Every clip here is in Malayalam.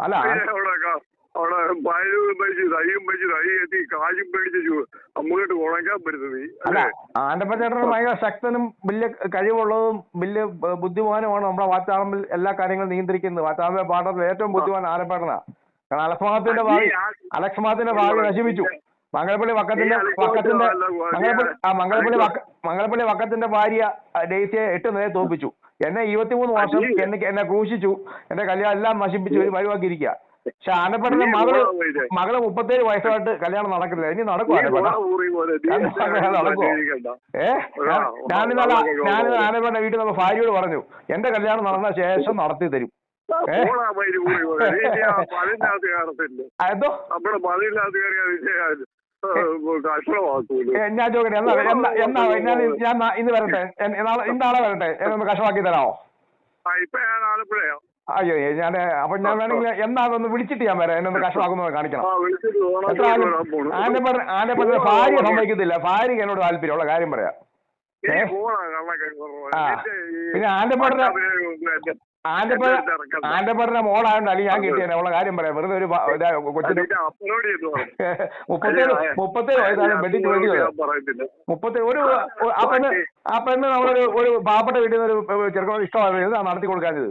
അല്ല നീ അവിടെ ക- അവിടെ പയലും വെച്ച് തയ്യും വെച്ച് തൈ എത്തി കാശും പേടിച്ച് ചു- അമ്മൂട്ട് ഉണക്കാൻ പറ്റുന്നത് അല്ല അല്ലേ? ആൻഡപ്പച്ചേട്ടൻ ഭയങ്കര ശക്തനും വലിയ കഴിവുള്ളതും വലിയ ബുദ്ധിമാനുമാണ് നമ്മുടെ വാറ്റാറമ്പിൽ എല്ലാ കാര്യങ്ങളും നിയന്ത്രിക്കുന്നത്. വാറ്റാറമ്പിലെ പാട്ടത്തിൽ ഏറ്റവും ബുദ്ധിമാൻ ആലപ്പേട്ടനാ കാരണം അലക്സ്മാത്തിന്റെ ഭാവി അലക്സ്മാത്തിന്റെ ഭാവി നശിപ്പിച്ചു. മംഗളപ്പള്ളി വക്കത്തിന്റെ വക്കത്തിന്റെ മംഗളപ്പള്ളി ആ മംഗലപ്പള്ളി വക്ക മംഗളപ്പള്ളി വക്കത്തിന്റെ ഭാര്യ ഡേസിയെ എട്ട് നേരെ തോൽപ്പിച്ചു. എന്നെ ഇരുപത്തിമൂന്ന് വർഷം എന്നെ എന്നെ ക്രൂശിച്ചു. എന്റെ കല്യാണം എല്ലാം നശിപ്പിച്ചു. ഒരു വഴിവാക്കിയിരിക്കുക. പക്ഷെ ആനപ്പേട്ടന്റെ നീ മകൾ മകൾ മുപ്പത്തേഴ് വയസ്സായിട്ട് കല്യാണം നടക്കില്ല ഇനി നടക്കും ഞാൻ ആനപ്പേട്ട. ഉണ ഊറി പോലെ നീ അത് എന്നെ നടക്കുവോ? സഞ്ചരിക്കണ്ട. ഏ? ഞാനിന്നല്ല ഞാനിന്ന് വീട്ടിൽ നമ്മൾ ഭാര്യയോട് പറഞ്ഞു എന്റെ കല്യാണം നടന്ന ശേഷം നടത്തി തരും. എന്തോ? നമ്മുടെ ഏ, ഞാൻ ചോദിക്കട്ടെ എന്നാ എന്നാ എന്നാ ഞാൻ ഇന്ന് വരട്ടെ. ഇന്നാളെ വരട്ടെ. എന്നെ ഒന്ന് കഷമാക്കി തരാമോ? അയ്യോ ഞാൻ അപ്പൊ ഞാൻ വേണമെങ്കിൽ എന്നാ അതൊന്ന് വിളിച്ചിട്ട് ഞാൻ വരാം. എന്നൊന്ന് കഷമാക്കുന്ന കഷമാക്കുന്നത് കാണിക്കണം. ആന്റെ ആനപ്പേട്ടന്റെ ഭാര്യ സമ്മതിക്കത്തില്ല. ഭാര്യക്ക് എന്നോട് താല്പര്യമുള്ള കാര്യം പറയാം. പിന്നെ ആന്റെ അഭിനയമൊന്നും എന്റെ- പറഞ്ഞ മോളായോണ്ട് അല്ലെങ്കിൽ ഞാൻ കിട്ടിയേനെ അവളെ കാര്യം പറയാം. വെറുതെ ഒരു കൊച്ചിന് മുപ്പത്തേഴ് മുപ്പത്തേഴ് വയസ്സാണ് ഞാൻ പറയത്തില്ല. മുപ്പത്തി ഒരു ആ പെണ്ണ് ആ പെണ്ണ് നമ്മളൊരു ഒരു പാവപ്പെട്ട വീട്ടിൽ നിന്ന് ഒരു ചെറുക്കനോട് ആ നടത്തി കൊടുക്കാഞ്ഞത്.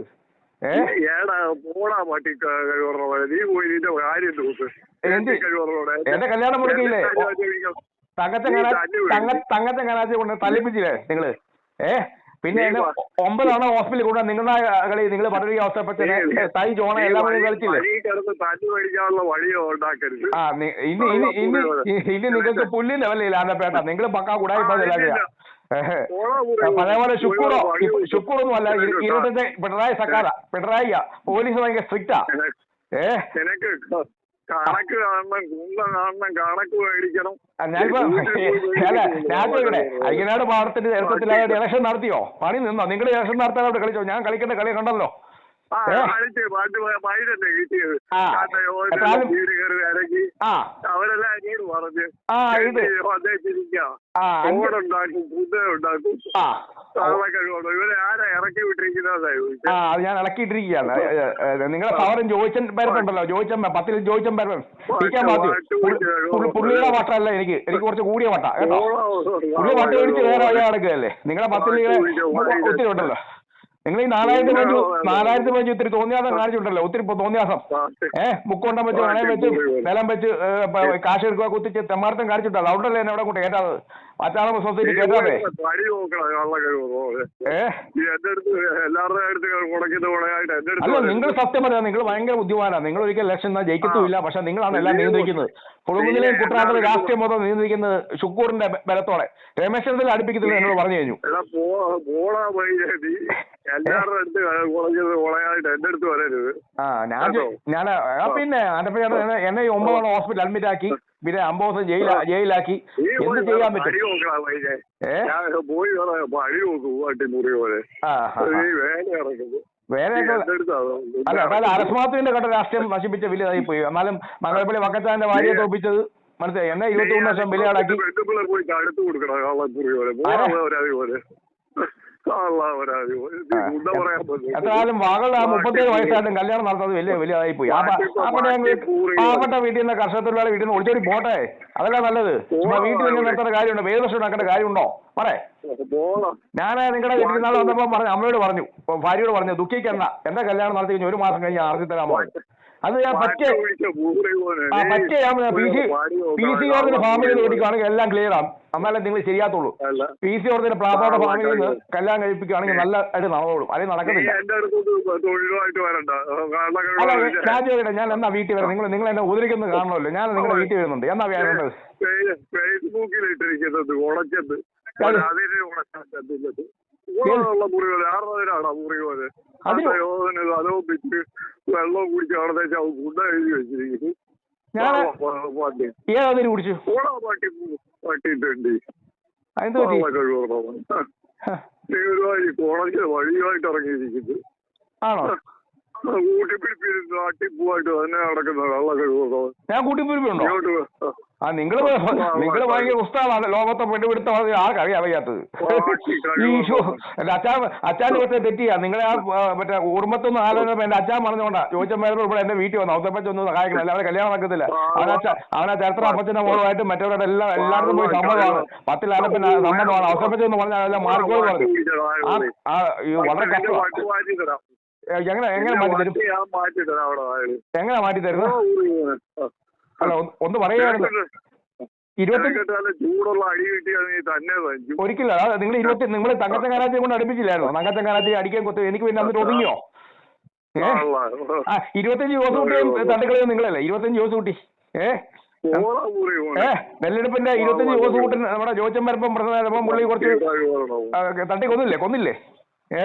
എന്റെ കല്യാണം മുടക്കിയില്ലേ? തങ്ങത്തെ തങ്ങത്തെ കനാച്ചി കൊണ്ട് തലപ്പിച്ചില്ലേ നിങ്ങൾ? ഏ? പിന്നെ ഒമ്പതാണ് ഹോസ്പിറ്റലിൽ കൂടെ നിങ്ങളുടെ കളി നിങ്ങൾ പറഞ്ഞ അവസ്ഥപ്പെട്ടെ തൈ ചോണ എല്ലാം കൂടി കളിച്ചില്ലേ? ആ ഇനി ഇനി ഇനി ഇനി നിങ്ങൾക്ക് പുല്ലിന്റെ ലെവലില്ല ആനപ്പേട്ട. നിങ്ങൾ പക്കാ കൂടായി ഊരെ. ശുക്കൂറോ ശുക്കൂറൊന്നും അല്ല. ഇരുപത്തഞ്ച് പിണറായി സർക്കാര. പിണറായിയാ. പോലീസ് ഭയങ്കര സ്ട്രിക്റ്റാ. ഏഹ് കണക്ക് കാണണം കൂന്തം കാണണം കണക്ക് മേടിക്കണം. ഞാൻ ചോദിക്കട്ടെ അയ്യനാട് പാടത്തിന്റെ നേതൃത്വത്തിലായിട്ട് ഇലക്ഷൻ നടത്തിയോ? പണി നിന്നോ? നിങ്ങൾ ഇലക്ഷൻ നടത്താൻ അവിടെ കളിച്ചോ? ഞാൻ കളിക്കേണ്ട കളി കണ്ടല്ലോ. അവരെല്ലാം എന്നോട് പറഞ്ഞു ഓടുണ്ടാക്കും കുതിര ഉണ്ടാക്കും ആ അത് ഞാൻ ഇളക്കിയിട്ടിരിക്കുകയാണ് നിങ്ങളുടെ പവറും ജോയിച്ചൻ പരപ്പുണ്ടല്ലോ ജോയിച്ചൻ പത്തിൽ ജോയിച്ചൻ പേരൻ പി കെ മാത്യു പുള്ളി- പുള്ളി- പുള്ളിയുടെ വട്ടമല്ല എനിക്ക്. എനിക്ക് കുറച്ച് കൂടിയ വട്ട കേട്ടോ. പുള്ളി വട്ട ഒഴിച്ച് വേറെ ഒരാൾക്കല്ലേ നിങ്ങളെ പത്തിൽ ഒത്തിരി ഉണ്ടല്ലോ. നിങ്ങൾ ഈ നാലായിരത്തി പതിനഞ്ച് നാലായിരത്തി പതിനഞ്ച് ഒത്തിരി തോന്നിയാസം കാണിച്ചിട്ടല്ലോ ഒത്തിരി തോന്നിയാസം. ഏഹ് മുക്കൊണ്ടം വെച്ച് മണയം വെച്ച് നിലം വെച്ച് കാശ് എടുക്കുക കുത്തിച്ച് തെമ്മാർത്തം കാണിച്ചിട്ടല്ലോ അവിടെയല്ലേ എന്നെ അവിടെ കൊണ്ട്. കേട്ടാത് മറ്റാളെ സൊസൈറ്റി കേട്ടാതെ അല്ല. നിങ്ങൾ സത്യം പറയാം നിങ്ങൾ ഭയങ്കര ബുദ്ധിമാനാണ് നിങ്ങൾ ഒരിക്കൽ എന്നാൽ ജയിക്കത്തുമില്ല പക്ഷെ നിങ്ങളാണ് എല്ലാം നിയന്ത്രിക്കുന്നത്. കുടുംബത്തിലെയും കുട്ടനാട്ടിലെ രാഷ്ട്രീയം മൊത്തം നിയന്ത്രിക്കുന്നത് ഷുക്കൂറിന്റെ ബലത്തോടെ. രമേശ് അടുപ്പിക്കത്തില്ല എന്നോട് പറഞ്ഞു കഴിഞ്ഞു. എല്ലാവരുടെ അടുത്ത് കുളഞ്ഞത് കുളയായിട്ട് എന്റെ അടുത്ത് വരരുത് ആ ഞാൻ ചോ- ഞാൻ ആ, പിന്നെ എന്നെ എന്നെ ഈ ഒമ്പതോളം ഹോസ്പിറ്റൽ അഡ്മിറ്റ് ആക്കി. പിന്നെ അമ്പത് ദിവസം ജയിലാ ജയിലാക്കി നീ എന്ത് പോയി ചെയ്യാൻ പണി പറ്റും നോക്കടാ പയ്യെ ഏ? ഞാൻ പോയി വേറെ പണി നോക്കും വാട്ടി മുറി പോലെ. ആ ആ, നീ ആ. വേല ഇറക്കുന്നു വേറെ നീ ഒക്കെ- എന്റെ അടുത്താ അല്ല അതായത് അരസ്മാത്തിന്റെ കണ്ട രാഷ്ട്രീയം നശിപ്പിച്ച വലിയതായി പോയി. എന്നാലും മംഗളപ്പള്ളി വക്കച്ചാന്റെ ഭാര്യയെ തോപ്പിച്ചത് മനസ്സിലായി? എന്നെ ഇരുപത്തി മൂന്ന് വർഷം ബലിയാടാക്കി പോയി തടുത്ത് കൊടുക്കണം കള്ളക്കുറി പോലെ. ആരാ? പോകാ ഒരാതി പോലെ എത്രയാലും വാകളുടെ മുപ്പത്തേഴ് വയസ്സായിട്ടും കല്യാണം നടത്തുന്നത് വലിയ വലിയതായി പോയി പാവപ്പെട്ട വീട്ടിൽ നിന്ന് കർഷക തൊഴിലാളി വീട്ടിൽ നിന്ന് ഒളിച്ചോടി പോട്ടെ. അതല്ല നല്ലത്? വീട്ടിൽ നിന്ന് നിർത്തേണ്ട കാര്യമുണ്ടോ? വേദ പ്രശ്നം നടക്കേണ്ട കാര്യമുണ്ടോ? പറേ പോണം ഞാൻ നിങ്ങളുടെ വീട്ടിൽ നാളെ വന്നപ്പോ പറഞ്ഞു അമ്മയോട് പറഞ്ഞു ഭാര്യയോട് പറഞ്ഞു ദുഃഖിക്കണ്ട എന്താ കല്യാണം നടത്തി കഴിഞ്ഞു ഒരു മാസം കഴിഞ്ഞ് ആർജി തരാമോ അത് ഞാൻ പറ്റേ ആ പറ്റേ ഞാൻ പി സി പി സി ഓർഡിന് ഫാമിലി ഓടിക്കുകയാണെങ്കിൽ എല്ലാം ക്ലിയർ ആണ്. എന്നാലേ നിങ്ങൾ ശരിയാത്തുള്ളൂ പി സി ഓർഡിന് പ്ലാപ്പോടെ ഫാമിലിയിൽ നിന്ന് കല്യാണം കഴിപ്പിക്കുകയാണെങ്കിൽ നല്ല ആയിട്ട് നടന്നോളും. അല്ലെങ്കിൽ നടക്കത്തില്ല. ഞാൻ ചോദിക്കട്ടെ ഞാൻ എന്നാ വീട്ടിൽ വരാം? നിങ്ങൾ നിങ്ങൾ എന്നെ ഉദരിക്കുന്നത് കാണണമല്ലോ. ഞാൻ നിങ്ങളുടെ വീട്ടിൽ വരുന്നുണ്ട്. എന്നാ വേണ്ടത് ഫേസ്ബുക്കിൽ ഇട്ടിരിക്കുന്നത് ഉണച്ചത് അത് അതിന് ഉണച്ചത് ഉള്ള മുറി പോലെ ആറുപതിനാണ് മുറി പോലെ അതിന് യോധന അതവും പിറ്റ് വെള്ളം കുടിച്ച് അവിടെ ഗുണ്ട എഴുതി വെച്ചിരിക്കുന്നു. ഞാൻ പാട്ടി ഏതാതിരി കുടിച്ചു? ഓടാ പാട്ടി പട്ടിട്ടുണ്ട് അതെന്ത് പറ്റി? കഴിവുറവൻ നീ ഒരു വഴി കോളേജ് വഴിയുമായിട്ട് ഇറങ്ങിയിരിക്കുന്നു. ആണോ? കൂട്ടിപ്പിടിപ്പിരുന്ന് അട്ടിപ്പൂവായിട്ട് തന്നെ നടക്കുന്ന വെള്ള ഞാൻ കൂട്ടിപ്പിടിപ്പുണ്ടോ? ആ. നിങ്ങൾ നിങ്ങൾ ഭയങ്കര ഉസ്താദാണ് ലോകത്തെ പെണ്ണുപിടുത്തം ആർക്കറിയാം അറിയാത്തത്. വയ്യാത്തത് ഈ ഷോ എന്റെ അച്ഛൻ അച്ഛാൻ ഇവിടുത്തെ തെറ്റിയാ നിങ്ങളെ ആ മറ്റേ ഓർമ്മത്തൊന്നും ആലോചന എന്റെ അച്ഛൻ പറഞ്ഞോണ്ടാ ചോദിച്ചമ്മേരോട് ഇവിടെ എന്റെ വീട്ടിൽ വന്നു ഔത്തപ്പച്ചൊന്നും സഹായിക്കണം. അവരെ കല്യാണം നടക്കത്തില്ല. അവനെ അച്ഛൻ അവനെ ചരിത്ര അപ്പച്ചന്റെ മോളുമായിട്ട് മറ്റവരുടെ എല്ലാം എല്ലായിടത്തും പോയി സമ്മതമാണ്. പത്തിലാലപ്പന സമ്മതമാണ്. ഔത്തപ്പച്ചെന്ന് പറഞ്ഞാൽ എല്ലാം പറഞ്ഞു. ആ വളരെ കഷ്ടമാണ് എങ്ങനെ എങ്ങനെ മാറ്റി തരും. എങ്ങനെ മാറ്റി തരുന്നത് അല്ല ഒന്ന് പറയുകയായിരുന്നു ഇരുപത്തി കേട്ടാലും അടി കിട്ടിയാൽ നീ തന്നെ തഞ്ചു ഒരിക്കലും അതാ നിങ്ങൾ ഇരുപത്തി നിങ്ങൾ കാരാറ്റിയെ കൊണ്ട് അടുപ്പിച്ചില്ലായിരുന്നു? കാരാറ്റി അടിക്കാൻ കൊത്തു എനിക്ക് പിന്നെ അന്ന് ഒതുങ്ങിയോ? ഇരുപത്തഞ്ച് ദിവസം കൂട്ടിയും തട്ടിക്കളയും നിങ്ങളല്ലേ? ഇരുപത്തഞ്ച് ദിവസം കുട്ടി. ഏഹ് നെല്ലെടുപ്പിന്റെ ഇരുപത്തഞ്ച് ദിവസം കൂട്ടി നമ്മുടെ ജോച്ചൻ പരപ്പം പ്രധാനം പുള്ളി കുറച്ച് തട്ടി കൊന്നില്ലേ? കൊന്നില്ലേ? ഏ?